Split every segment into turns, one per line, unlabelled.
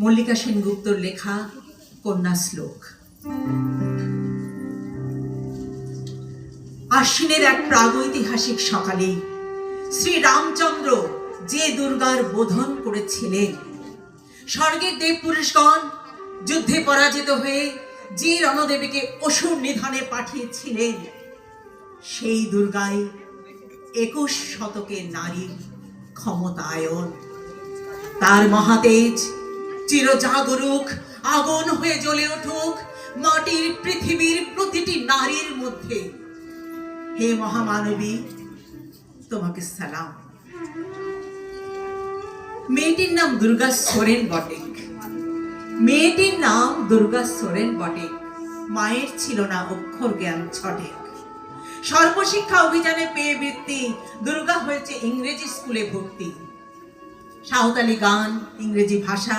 মল্লিকা সেনগুপ্তর লেখা কন্যা শ্লোক। আশ্বিনের এক প্রাগৈতিহাসিক সকালে শ্রী রামচন্দ্র যে দুর্গার বোধন করেছিলেন, স্বর্গের দেব পুরুষগণ যুদ্ধে পরাজিত হয়ে যে রণদেবীকে অসুর নিধনে পাঠিয়েছিলেন, সেই দুর্গাই একুশ শতকের নারীর ক্ষমতায়ন। তার মহাতেজ চিরজাগরুক, আগুন হয়ে জ্বলে উঠুক মাটির পৃথিবীর প্রতিটি নারীর মধ্যে। হে মহামানবী, তোমাকে সালাম। মেয়েটির নাম দুর্গা সোরেন বটেক। মেয়েটির নাম দুর্গা সোরেন মায়ের ছিল না অক্ষর জ্ঞান ছটেক। সর্বশিক্ষা অভিযানে পেয়ে বৃত্তি দুর্গা হয়েছে ইংরেজি স্কুলে ভর্তি। সাঁওতালি গান, ইংরেজি ভাষা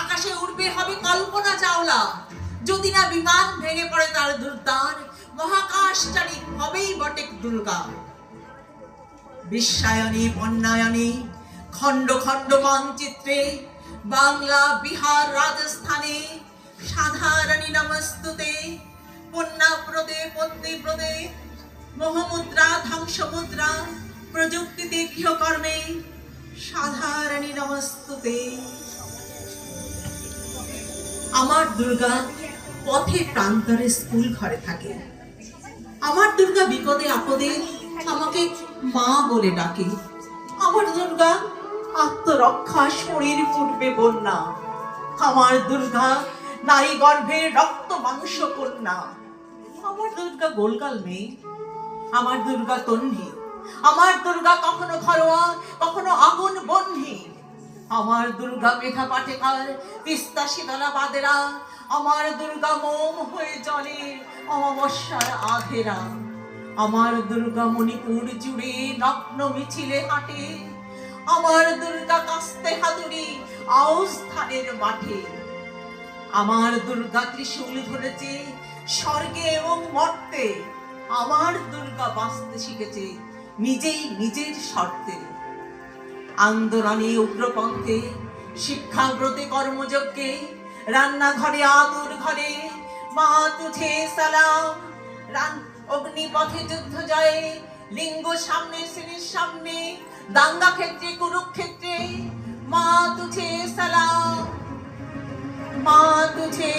আকাশে উড়বে হবে কল্পনা চাওলা। যদি না বিমান ভেঙে পড়ে তার দুর্দার মহাকাশচারী হবেই বটে দুর্গা। বিশ্বায়নী বন্যায়নী খণ্ড খণ্ড মানচিত্রে, বাংলা, বিহার, রাজস্থানে, সাধারণী নমস্তুতে, পণ্যাপ্রদে, পত্নীপ্রদে, মোহমুদ্রা, ধ্বংসমুদ্রা, প্রযুক্তিতে গৃহকর্মে, সাধারণী নমস্তুতে। আমার দুর্গা পথে প্রান্তরে স্কুল ঘরে থাকে। আমার দুর্গা বিপদে আপদে আমাকে মা বলে ডাকে। আমার দুর্গা আত্মরক্ষা শরীর ফুটবে বন্যা। আমার দুর্গা নারী গর্ভের রক্ত মাংস কন্যা। আমার দুর্গা গোলকাল মেয়ে। আমার দুর্গা তন্নি আমার দুর্গা কখনো ঘরোয়া, কখনো আমার দুর্গা মেঘা পাটেকার তিস্তা শীতলা বাদেরা আমার দুর্গা মোম হয়ে জলে অমাবস্যার আধেরা। আমার দুর্গা মণিপুর জুড়ে নগ্ন মিছিলে হাঁটে। আমার দুর্গা কাস্তে হাতুড়ি আউস ধানের মাঠে। আমার দুর্গা ত্রিশূল ধরেছে স্বর্গে এবং মর্তে। আমার দুর্গা বাঁচতে শিখেছে নিজেই নিজের শর্তে আন্দোলনে উগ্রপন্থে, শিক্ষাব্রতে কর্মযজ্ঞে, রান্নাঘরে, আদুর ঘরে মা তুঝে সালাম। অগ্নিপথে যুদ্ধ জয়ে, লিঙ্গ সামনে শ্রেণির সামনে, দাঙ্গা ক্ষেত্রে, কুরুক্ষেত্রে মা তুঝে সালাম। মা তুঝে